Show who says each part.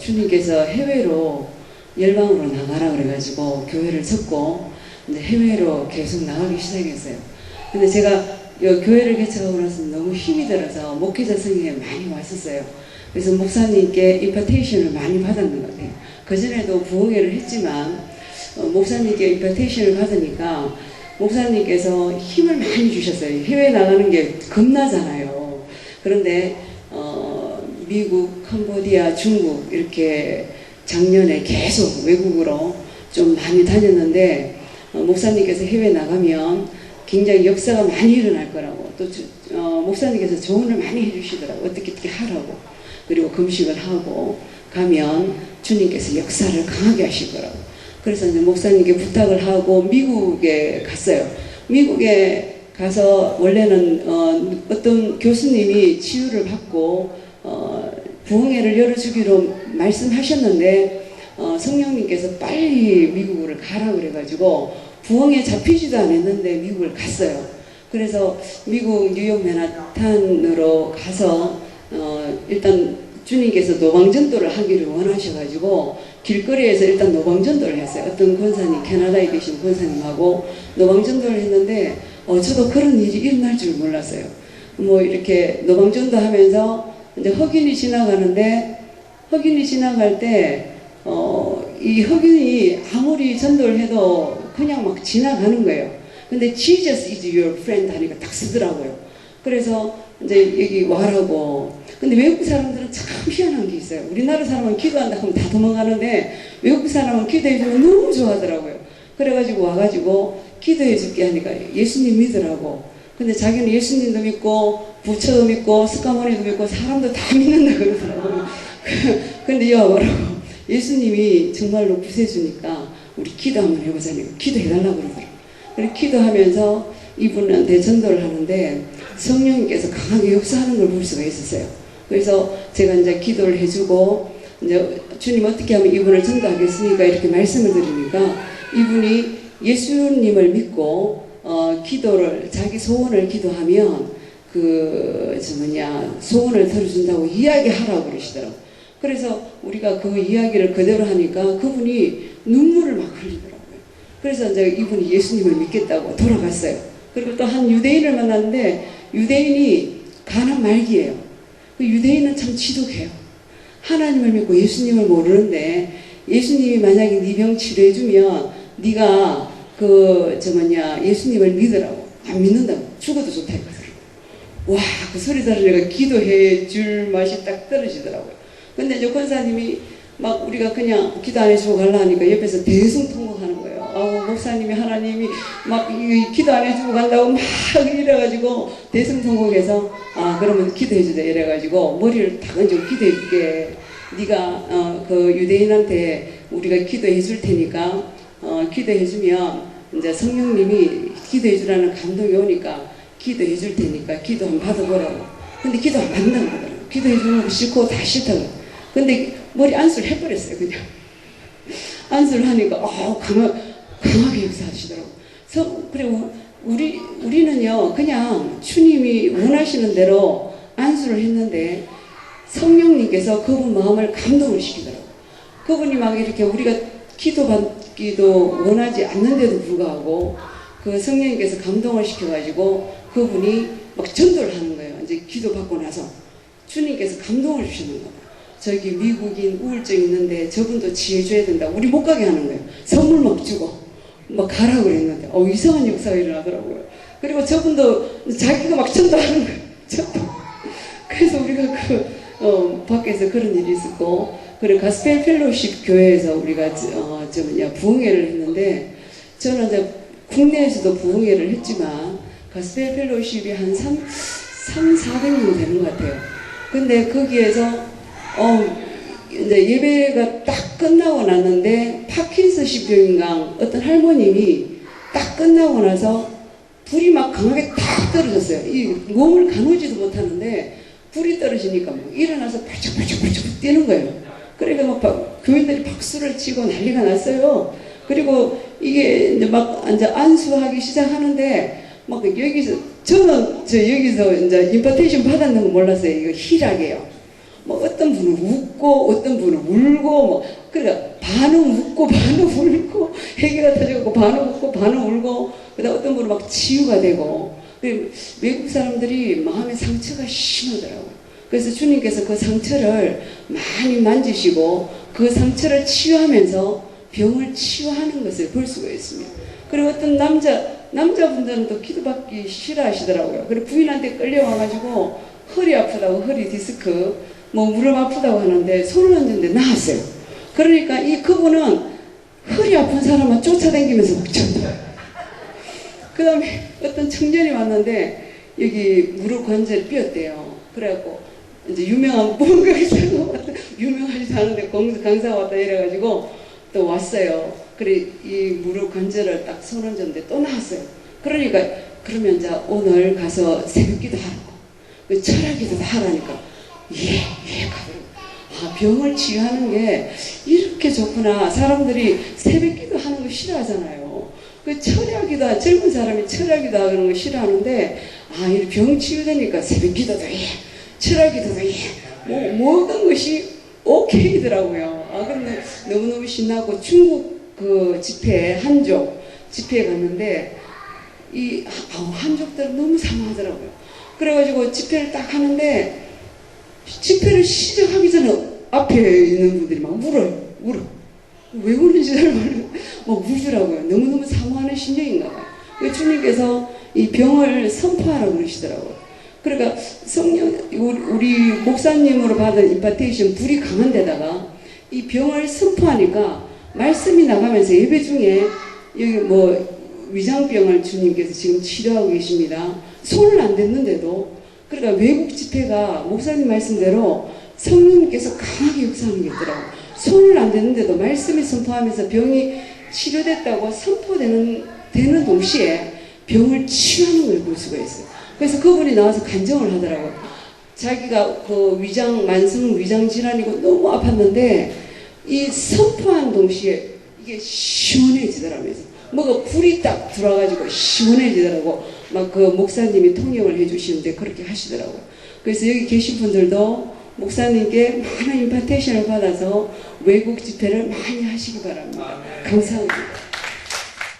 Speaker 1: 주님께서 해외로 열방으로 나가라 그래가지고 교회를 접고 이제 해외로 계속 나가기 시작했어요. 근데 제가 요 교회를 개척하고 나서 너무 힘이 들어서 목회자 성회에 많이 왔었어요. 그래서 목사님께 임파테이션을 많이 받았는 것 같아요. 그전에도 부흥회를 했지만 어, 목사님께 임파테이션을 받으니까 목사님께서 힘을 많이 주셨어요. 해외 나가는 게 겁나잖아요. 그런데 어, 미국, 캄보디아, 중국 이렇게 작년에 계속 외국으로 좀 많이 다녔는데 어, 목사님께서 해외 나가면 굉장히 역사가 많이 일어날 거라고 또 주- 어, 목사님께서 조언을 많이 해주시더라고 어떻게 어떻게 하라고 그리고 금식을 하고 가면 주님께서 역사를 강하게 하실 거라고. 그래서 이제 목사님께 부탁을 하고 미국에 갔어요. 미국에 가서 원래는 어, 어떤 교수님이 치유를 받고 어, 부흥회를 열어주기로 말씀하셨는데 어, 성령님께서 빨리 미국으로 가라 그래가지고 부흥에 잡히지도 않았는데 미국을 갔어요. 그래서 미국 뉴욕 맨하탄으로 가서 어, 일단 주님께서 노방전도를 하기를 원하셔가지고 길거리에서 일단 노방전도를 했어요. 어떤 권사님 캐나다에 계신 권사님하고 노방전도를 했는데 어, 저도 그런 일이 일어날 줄 몰랐어요. 뭐 이렇게 노방전도 하면서 이제 흑인이 지나가는데 흑인이 지나갈 때, 어, 이 흑인이 아무리 전도를 해도 그냥 막 지나가는 거예요. 근데 Jesus is your friend 하니까 딱 쓰더라고요. 그래서 이제 여기 와라고. 근데 외국 사람들은 참 희한한 게 있어요. 우리나라 사람은 기도한다 하면 다 도망가는데 외국 사람은 기도해주면 너무 좋아하더라고요. 그래가지고 와가지고 기도해줄게 하니까 예수님 믿으라고. 근데 자기는 예수님도 믿고 부처도 믿고 스카모니도 믿고 사람도 다 믿는다 그러더라고요. 근데 야 뭐라고 예수님이 정말로 구세주니까 우리 기도 한번 해보자니까 기도해달라고 그러더라고요. 그래서 기도하면서 이분한테 전도를 하는데 성령님께서 강하게 역사하는 걸 볼 수가 있었어요. 그래서 제가 이제 기도를 해주고 이제 주님 어떻게 하면 이분을 전도하겠습니까? 이렇게 말씀을 드리니까 이분이 예수님을 믿고 어, 기도를 자기 소원을 기도하면 그저 뭐냐 소원을 들어준다고 이야기하라고 그러시더라고. 그래서 우리가 그 이야기를 그대로 하니까 그분이 눈물을 막 흘리더라고요. 그래서 이제 이분이 예수님을 믿겠다고 돌아갔어요. 그리고 또 한 유대인을 만났는데 유대인이 가난 말기예요. 그 유대인은 참 지독해요. 하나님을 믿고 예수님을 모르는데 예수님이 만약에 네 병 치료해주면 네가 그 저 뭐냐 예수님을 믿으라고 안 믿는다고 죽어도 좋다. 와그 소리 들으니까 기도해 줄 맛이 딱 떨어지더라고요. 근데 이제 권사님이 막 우리가 그냥 기도 안 해주고 갈라 하니까 옆에서 대승통곡하는 거예요. 아우 목사님이 하나님이 막이 기도 안 해주고 간다고 막 이래가지고 대승통곡해서 아 그러면 기도해주자 이래가지고 머리를 탁 얹고 기도해줄게. 네가 어, 그 유대인한테 우리가 기도해 줄 테니까 어, 기도해 주면 이제 성령님이 기도해 주라는 감동이 오니까 기도해 줄 테니까 기도 한번 받아보라고. 근데 기도 안 받는다고 그러더라고요. 기도해 주는 거 싫고 다 싫다고. 근데 머리 안수를 해버렸어요 그냥. 안수를 하니까 어, 강하, 강하게 역사하시더라고요. 서, 그리고 우리, 우리는요 그냥 주님이 원하시는 대로 안수를 했는데 성령님께서 그분 마음을 감동을 시키더라고요. 그분이 막 이렇게 우리가 기도받기도 원하지 않는데도 불구하고 그 성령님께서 감동을 시켜가지고 그분이 막 전도를 하는 거예요. 이제 기도받고 나서 주님께서 감동을 주시는 거예요. 저기 미국인 우울증 있는데 저분도 지혜줘야 된다. 우리 못 가게 하는 거예요. 선물 막 주고 막 가라고 그랬는데 어 이상한 역사가 일어나더라고요. 그리고 저분도 자기가 막 전도하는 거예요. 전도. 그래서 우리가 그 어, 밖에서 그런 일이 있었고 그리고 가스펠 펠로십 교회에서 우리가 저, 어, 저 뭐냐 부흥회를 했는데 저는 이제 국내에서도 부흥회를 했지만 가스펠 펠로십이 한 3, 3 400명 되는 것 같아요. 근데 거기에서 어, 이제 예배가 딱 끝나고 났는데 파킨슨시 병인가 어떤 할머님이 딱 끝나고 나서 불이 막 강하게 탁 떨어졌어요. 이 몸을 가누지도 못하는데 불이 떨어지니까 막 일어나서 발짝발짝발짝 뛰는 거예요. 그러니까 막 박- 교인들이 박수를 치고 난리가 났어요. 그리고 이게 이제 막 이제 안수하기 시작하는데 막 여기서 저는 저 여기서 이제 임파테이션 받았는 거 몰랐어요. 이거 희락이에요. 뭐 어떤 분은 웃고 어떤 분은 울고 뭐 그러니까 반은 웃고 반은 울고 해결가 터져갖고 반은 웃고 반은 울고 그다음 어떤 분은 막 치유가 되고 그 외국 사람들이 마음의 상처가 심하더라고요. 그래서 주님께서 그 상처를 많이 만지시고 그 상처를 치유하면서 병을 치유하는 것을 볼 수가 있습니다. 그리고 어떤 남자 남자분들은 또 기도받기 싫어하시더라고요. 그리고 부인한테 끌려와가지고 허리 아프다고 허리 디스크 뭐 무릎 아프다고 하는데 손을 얹는데 나았어요. 그러니까 이 그분은 허리 아픈 사람만 쫓아다니면서 목전다. 그 다음에 어떤 청년이 왔는데 여기 무릎 관절 삐었대요. 그래갖고 이제 유명한 뭔가 왔다. 유명하지도 않은데 공- 강사가 왔다 이래가지고 또 왔어요. 그래 이 무릎 관절을 딱 손 얹었는데 또 나왔어요. 그러니까 그러면 이제 오늘 가서 새벽기도 하라고 그 철학기도 하라니까 예예 가더라고. 아 병을 치유하는 게 이렇게 좋구나. 사람들이 새벽기도 하는 거 싫어하잖아요. 그 철야기도 젊은 사람이 철야기도 하는 거 싫어하는데 아 이 병 치유되니까 새벽기도도 해, 철야기도도 해. 뭐 모든 것이 오케이더라고요. 아 그런데 너무 너무 신나고 중국 그 집회 한족 집회에 갔는데 이 아, 한족들은 너무 사모하더라고요. 그래가지고 집회를 딱 하는데 집회를 시작하기 전에 앞에 있는 분들이 막 울어요. 울어. 왜 우는지 잘 모르고 막 울더라고요. 너무너무 사모하는 심정인가 봐요. 그 주님께서 이 병을 선포하라고 그러시더라고요. 그러니까 성령, 우리, 목사님으로 받은 임파테이션 불이 강한 데다가 이 병을 선포하니까 말씀이 나가면서 예배 중에 여기 뭐 위장병을 주님께서 지금 치료하고 계십니다. 손을 안 댔는데도 그러니까 외국 집회가 목사님 말씀대로 성령님께서 강하게 역사하는 게 있더라고요. 손을 안 댔는데도 말씀이 선포하면서 병이 치료됐다고 선포되는 되는 동시에 병을 치유하는 걸 볼 수가 있어요. 그래서 그분이 나와서 간증을 하더라고요. 자기가 그 위장 만성 위장 질환이고 너무 아팠는데 이 선포한 동시에 이게 시원해지더라면서 뭐가 불이 딱 들어와가지고 시원해지더라고 막 그 목사님이 통역을 해주시는데 그렇게 하시더라고요. 그래서 여기 계신 분들도 목사님께 많은 임파테이션을 받아서 외국 집회를 많이 하시기 바랍니다. 감사합니다.